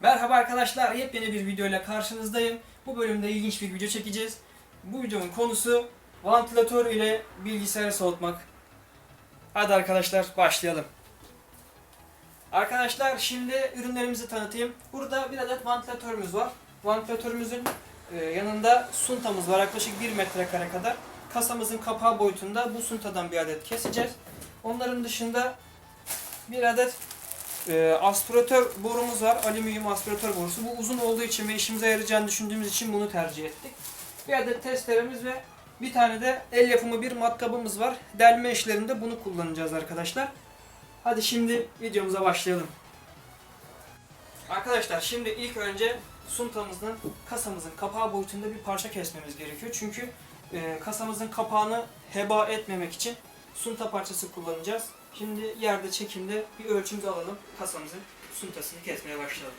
Merhaba arkadaşlar, yepyeni bir video ile karşınızdayım. Bu bölümde ilginç bir video çekeceğiz. Bu videonun konusu vantilatör ile bilgisayarı soğutmak. Hadi arkadaşlar başlayalım. Arkadaşlar şimdi ürünlerimizi tanıtayım. Burada bir adet vantilatörümüz var. Vantilatörümüzün e, yanında suntamız var yaklaşık 1 metrekare kadar. Kasamızın kapağı boyutunda bu suntadan bir adet keseceğiz. Onların dışında bir adet e, aspiratör borumuz var. Alüminyum aspiratör borusu. Bu uzun olduğu için ve işimize yarayacağını düşündüğümüz için bunu tercih ettik. Bir adet testeremiz ve bir tane de el yapımı bir matkabımız var. Delme işlerinde bunu kullanacağız arkadaşlar. Hadi şimdi videomuza başlayalım. Arkadaşlar şimdi ilk önce suntamızın kasamızın kapağı boyutunda bir parça kesmemiz gerekiyor. Çünkü e, kasamızın kapağını heba etmemek için sunta parçası kullanacağız. Şimdi yerde çekimde bir ölçümüzü alalım. Kasamızın suntasını kesmeye başlayalım.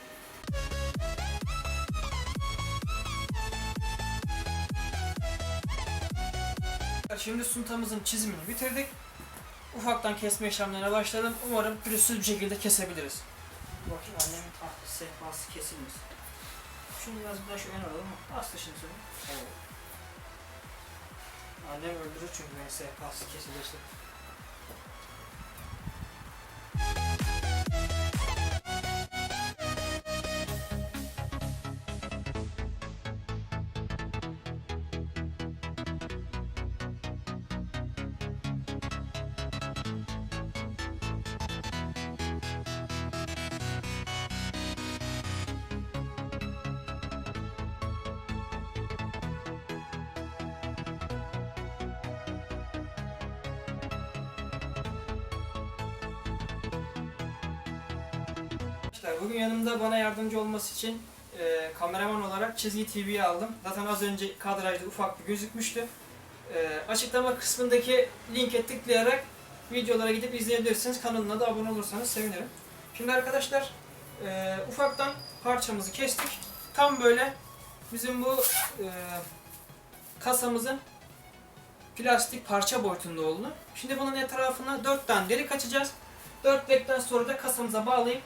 Şimdi suntamızın çizimini bitirdik. Ufaktan kesme işlemlerine başladım. Umarım pürüzsüz bir şekilde kesebiliriz. Bakayım annemin tahtı sehpası kesilmiş. Şunu biraz daha ön alalım mı? Aslı şimdi. Evet. Annem öldürür çünkü beni sehpası kesilirse. Bugün yanımda bana yardımcı olması için e, kameraman olarak Çizgi TV'yi aldım. Zaten az önce kadrajda ufak bir gözükmüştü. E, açıklama kısmındaki linke tıklayarak videolara gidip izleyebilirsiniz. Kanalına da abone olursanız sevinirim. Şimdi arkadaşlar e, ufaktan parçamızı kestik. Tam böyle bizim bu e, kasamızın plastik parça boyutunda oldu. Şimdi bunun etrafına 4 tane delik açacağız. 4 delikten sonra da kasamıza bağlayıp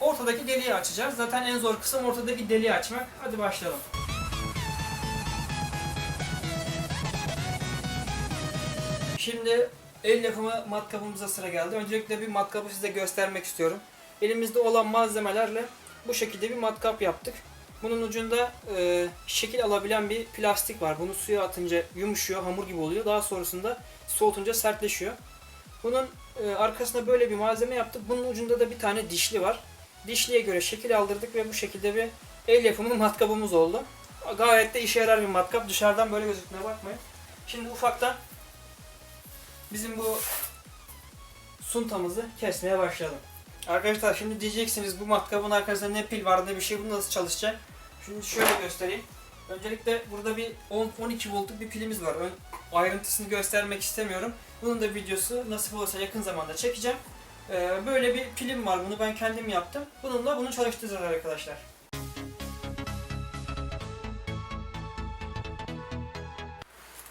ortadaki deliği açacağız. Zaten en zor kısım ortadaki deliği açmak. Hadi başlayalım. Şimdi el yapımı matkabımıza sıra geldi. Öncelikle bir matkabı size göstermek istiyorum. Elimizde olan malzemelerle bu şekilde bir matkap yaptık. Bunun ucunda e, şekil alabilen bir plastik var. Bunu suya atınca yumuşuyor, hamur gibi oluyor. Daha sonrasında soğutunca sertleşiyor. Bunun e, arkasında böyle bir malzeme yaptık. Bunun ucunda da bir tane dişli var. Dişliye göre şekil aldırdık ve bu şekilde bir el yapımı matkabımız oldu. Gayet de işe yarar bir matkap. Dışarıdan böyle gözükmeye bakmayın. Şimdi ufaktan bizim bu suntamızı kesmeye başlayalım. Arkadaşlar şimdi diyeceksiniz bu matkabın arkasında ne pil var ne bir şey bu nasıl çalışacak? Şimdi şöyle göstereyim. Öncelikle burada bir 10-12 voltluk bir pilimiz var. Ön, ayrıntısını göstermek istemiyorum. Bunun da videosu nasip olursa yakın zamanda çekeceğim. Ee, böyle bir pilim var. Bunu ben kendim yaptım. Bununla bunu çalıştıracağız arkadaşlar.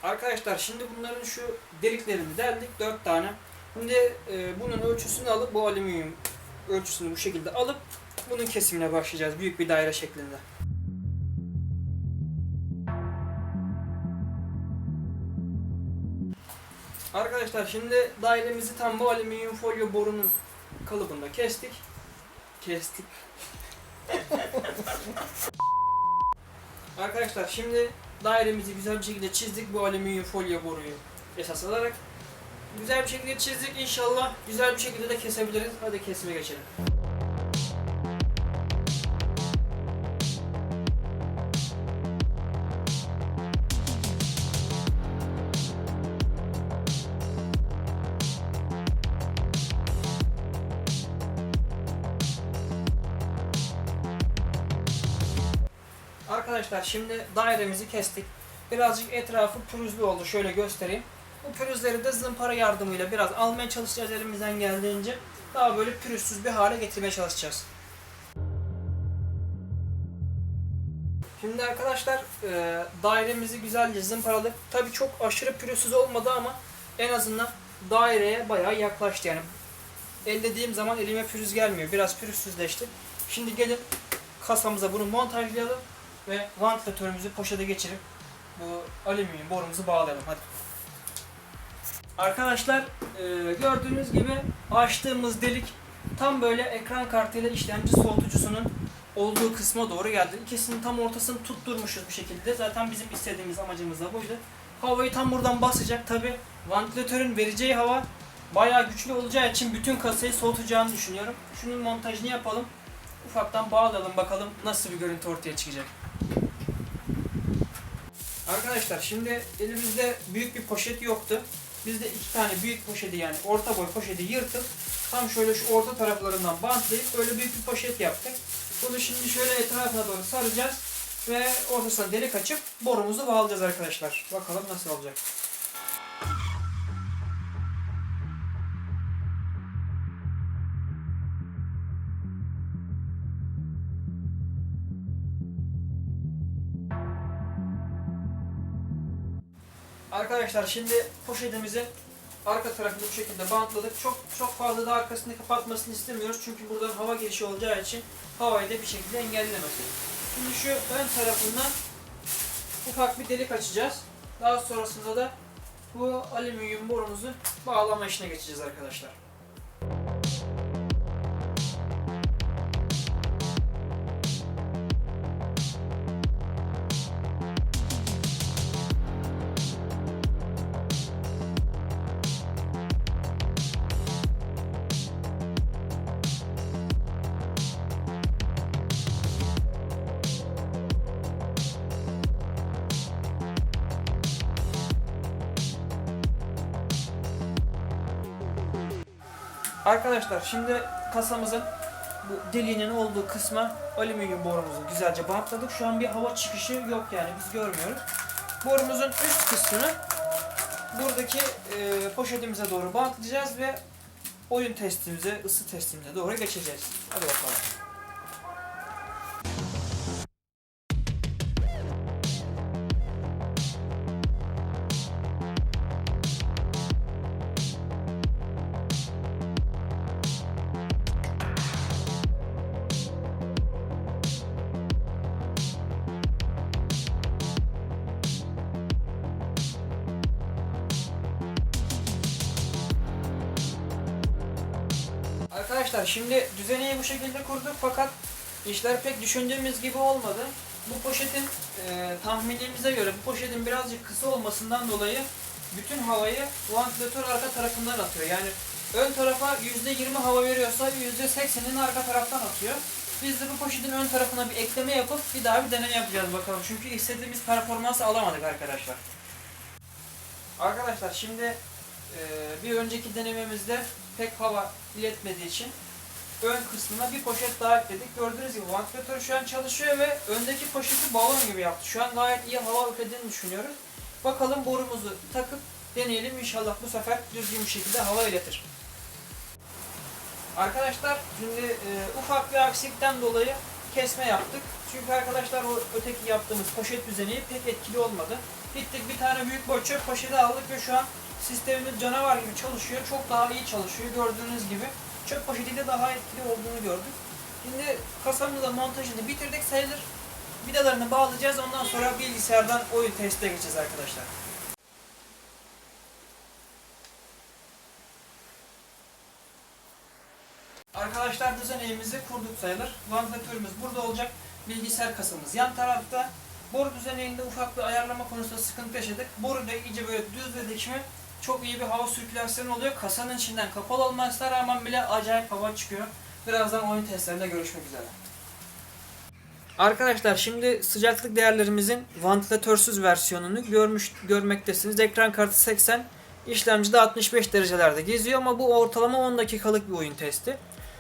Arkadaşlar şimdi bunların şu deliklerini deldik. 4 tane. Şimdi e, bunun ölçüsünü alıp bu alüminyum ölçüsünü bu şekilde alıp bunun kesimine başlayacağız. Büyük bir daire şeklinde. Arkadaşlar şimdi dairemizi tam bu alüminyum folyo borunun kalıbında kestik. Kestik. Arkadaşlar şimdi dairemizi güzel bir şekilde çizdik bu alüminyum folyo boruyu esas alarak. Güzel bir şekilde çizdik inşallah güzel bir şekilde de kesebiliriz. Hadi kesime geçelim. Arkadaşlar şimdi dairemizi kestik. Birazcık etrafı pürüzlü oldu. Şöyle göstereyim. Bu pürüzleri de zımpara yardımıyla biraz almaya çalışacağız elimizden geldiğince. Daha böyle pürüzsüz bir hale getirmeye çalışacağız. Şimdi arkadaşlar e, dairemizi güzelce zımparalık. Tabi çok aşırı pürüzsüz olmadı ama en azından daireye bayağı yaklaştı yani. Ellediğim zaman elime pürüz gelmiyor. Biraz pürüzsüzleşti. Şimdi gelin kasamıza bunu montajlayalım ve vantilatörümüzü poşete geçirip bu alüminyum borumuzu bağlayalım. Hadi. Arkadaşlar e, gördüğünüz gibi açtığımız delik tam böyle ekran kartıyla işlemci soğutucusunun olduğu kısma doğru geldi. İkisinin tam ortasını tutturmuşuz bu şekilde. Zaten bizim istediğimiz amacımız da buydu. Havayı tam buradan basacak. Tabi vantilatörün vereceği hava bayağı güçlü olacağı için bütün kasayı soğutacağını düşünüyorum. Şunun montajını yapalım. Ufaktan bağlayalım bakalım nasıl bir görüntü ortaya çıkacak. Arkadaşlar şimdi elimizde büyük bir poşet yoktu. Biz de iki tane büyük poşeti yani orta boy poşeti yırtıp tam şöyle şu orta taraflarından bantlayıp böyle büyük bir poşet yaptık. Bunu şimdi şöyle etrafına doğru saracağız ve ortasına delik açıp borumuzu bağlayacağız arkadaşlar. Bakalım nasıl olacak. Arkadaşlar şimdi poşetimizi arka tarafını bu şekilde bantladık. Çok çok fazla da arkasını kapatmasını istemiyoruz. Çünkü buradan hava girişi olacağı için havayı da bir şekilde engellemesin. Şimdi şu ön tarafından ufak bir delik açacağız. Daha sonrasında da bu alüminyum borumuzu bağlama işine geçeceğiz arkadaşlar. Arkadaşlar şimdi kasamızın bu deliğinin olduğu kısma alüminyum borumuzu güzelce bantladık. Şu an bir hava çıkışı yok yani biz görmüyoruz. Borumuzun üst kısmını buradaki e, poşetimize doğru bantlayacağız ve oyun testimize, ısı testimize doğru geçeceğiz. Hadi bakalım. Arkadaşlar şimdi düzeneyi bu şekilde kurduk fakat işler pek düşündüğümüz gibi olmadı. Bu poşetin e, tahminimize göre bu poşetin birazcık kısa olmasından dolayı bütün havayı vantilatör arka tarafından atıyor. Yani ön tarafa %20 hava veriyorsa %80'ini arka taraftan atıyor. Biz de bu poşetin ön tarafına bir ekleme yapıp bir daha bir deneme yapacağız bakalım. Çünkü istediğimiz performansı alamadık arkadaşlar. Arkadaşlar şimdi e, bir önceki denememizde pek hava iletmediği için ön kısmına bir poşet daha ekledik. Gördüğünüz gibi vantilatör şu an çalışıyor ve öndeki poşeti balon gibi yaptı. Şu an gayet iyi hava üflediğini düşünüyoruz. Bakalım borumuzu takıp deneyelim. İnşallah bu sefer düzgün bir şekilde hava iletir. Arkadaşlar şimdi e, ufak bir aksilikten dolayı kesme yaptık. Çünkü arkadaşlar o öteki yaptığımız poşet düzeni pek etkili olmadı. Gittik bir tane büyük boy çöp poşeti aldık ve şu an sistemimiz canavar gibi çalışıyor. Çok daha iyi çalışıyor gördüğünüz gibi. Çöp poşetiyle daha etkili olduğunu gördük. Şimdi kasamızda montajını bitirdik sayılır. Vidalarını bağlayacağız. Ondan sonra bilgisayardan oyun testine geçeceğiz arkadaşlar. Arkadaşlar düzeneğimizi kurduk sayılır. Vantilatörümüz burada olacak. Bilgisayar kasamız yan tarafta. Boru düzeneğinde ufak bir ayarlama konusunda sıkıntı yaşadık. Boru da iyice böyle düzledik mi çok iyi bir hava sirkülasyonu oluyor. Kasanın içinden kapalı olmasına rağmen bile acayip hava çıkıyor. Birazdan oyun testlerinde görüşmek üzere. Arkadaşlar şimdi sıcaklık değerlerimizin vantilatörsüz versiyonunu görmüş görmektesiniz. Ekran kartı 80, işlemci de 65 derecelerde geziyor ama bu ortalama 10 dakikalık bir oyun testi.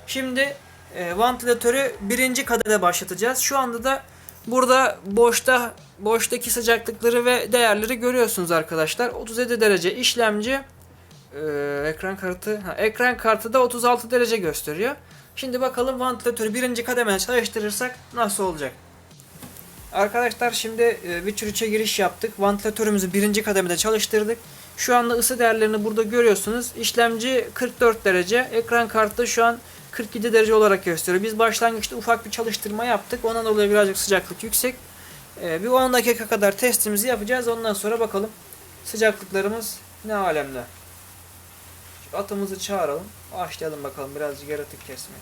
Şimdi e, vantilatörü birinci kadede başlatacağız. Şu anda da burada boşta boştaki sıcaklıkları ve değerleri görüyorsunuz arkadaşlar. 37 derece işlemci e, ekran kartı ha, ekran kartı da 36 derece gösteriyor. Şimdi bakalım vantilatörü birinci kademede çalıştırırsak nasıl olacak? Arkadaşlar şimdi e, Witcher 3'e giriş yaptık. Vantilatörümüzü birinci kademede çalıştırdık. Şu anda ısı değerlerini burada görüyorsunuz. İşlemci 44 derece. Ekran kartı şu an 47 derece olarak gösteriyor. Biz başlangıçta ufak bir çalıştırma yaptık. Ondan dolayı birazcık sıcaklık yüksek. Ee, bir 10 dakika kadar testimizi yapacağız. Ondan sonra bakalım sıcaklıklarımız ne alemde. Atımızı çağıralım. Başlayalım bakalım birazcık yaratık kesmeye.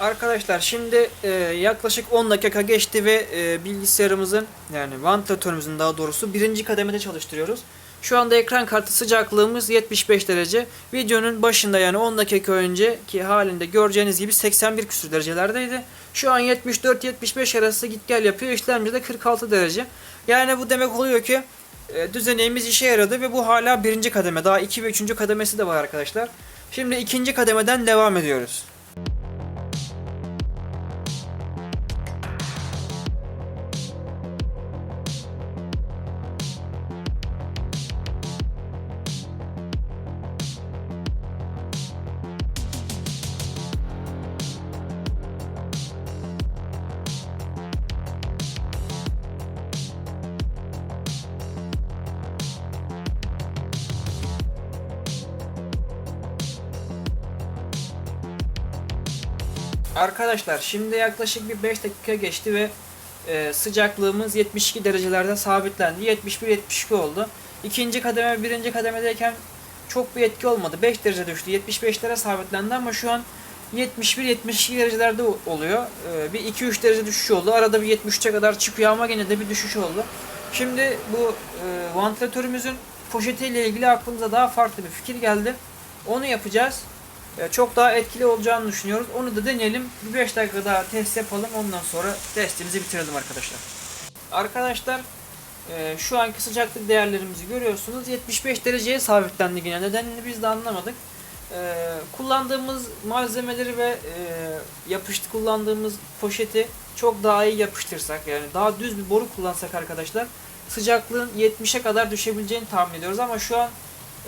Arkadaşlar şimdi e, yaklaşık 10 dakika geçti ve e, bilgisayarımızın yani vantilatörümüzün daha doğrusu birinci kademede çalıştırıyoruz. Şu anda ekran kartı sıcaklığımız 75 derece. Videonun başında yani 10 dakika önceki halinde göreceğiniz gibi 81 küsur derecelerdeydi. Şu an 74-75 arası git gel yapıyor. İşlemci de 46 derece. Yani bu demek oluyor ki e, düzeneğimiz işe yaradı ve bu hala birinci kademe. Daha 2 ve 3. kademesi de var arkadaşlar. Şimdi ikinci kademeden devam ediyoruz. Arkadaşlar şimdi yaklaşık bir 5 dakika geçti ve e, sıcaklığımız 72 derecelerde sabitlendi. 71-72 oldu. İkinci kademe birinci kademedeyken çok bir etki olmadı. 5 derece düştü. 75'lere sabitlendi ama şu an 71-72 derecelerde oluyor. E, bir 2-3 derece düşüş oldu. Arada bir 73'e kadar çıkıyor ama gene de bir düşüş oldu. Şimdi bu e, vantilatörümüzün poşetiyle ilgili aklımıza daha farklı bir fikir geldi. Onu yapacağız. E, çok daha etkili olacağını düşünüyoruz. Onu da deneyelim. Bir 5 dakika daha test yapalım. Ondan sonra testimizi bitirelim arkadaşlar. Arkadaşlar e, şu anki sıcaklık değerlerimizi görüyorsunuz. 75 dereceye sabitlendi yine. Nedenini biz de anlamadık. E, kullandığımız malzemeleri ve e, yapıştı kullandığımız poşeti çok daha iyi yapıştırsak yani daha düz bir boru kullansak arkadaşlar sıcaklığın 70'e kadar düşebileceğini tahmin ediyoruz ama şu an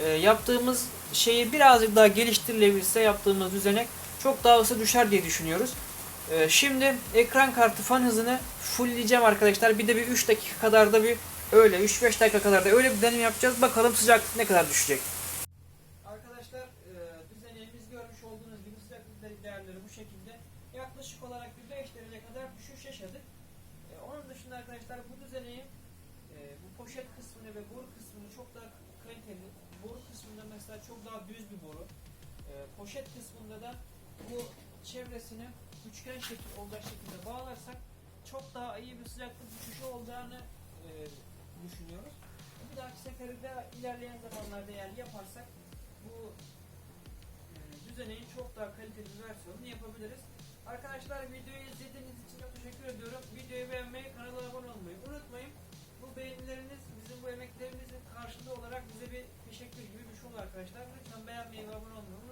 e, yaptığımız şeyi birazcık daha geliştirilebilirse yaptığımız düzenek çok daha ısı düşer diye düşünüyoruz. E, şimdi ekran kartı fan hızını fullleyeceğim arkadaşlar. Bir de bir 3 dakika kadar da bir öyle 3-5 dakika kadar da öyle bir deneyim yapacağız. Bakalım sıcaklık ne kadar düşecek. Arkadaşlar e, düzeneğimiz görmüş olduğunuz gibi sıcaklık değerleri bu şekilde. Yaklaşık olarak bir 5 derece kadar düşüş yaşadık. E, onun dışında arkadaşlar bu düzeneğin e, bu poşet kısmını ve boru kısmını çok daha kaliteli. Boru kısmında mesela çok daha düz bir boru. E, poşet kısmında da bu çevresini üçgen şekil olacak şekilde bağlarsak çok daha iyi bir sıcaklık düşüşü olacağını e, düşünüyoruz. Bir dahaki sefere de ilerleyen zamanlarda eğer yaparsak bu e, düzeneğin çok daha kaliteli versiyonunu yapabiliriz. Arkadaşlar videoyu izlediğiniz için çok teşekkür ediyorum. Videoyu beğenmeyi, kanala abone olmayı unutmayın. Bu beğenileriniz bizim bu emeklerimizin karşılığı olarak bize bir teşekkür gibi bir şey olur arkadaşlar. Lütfen beğenmeyi ve abone olmayı unutmayın.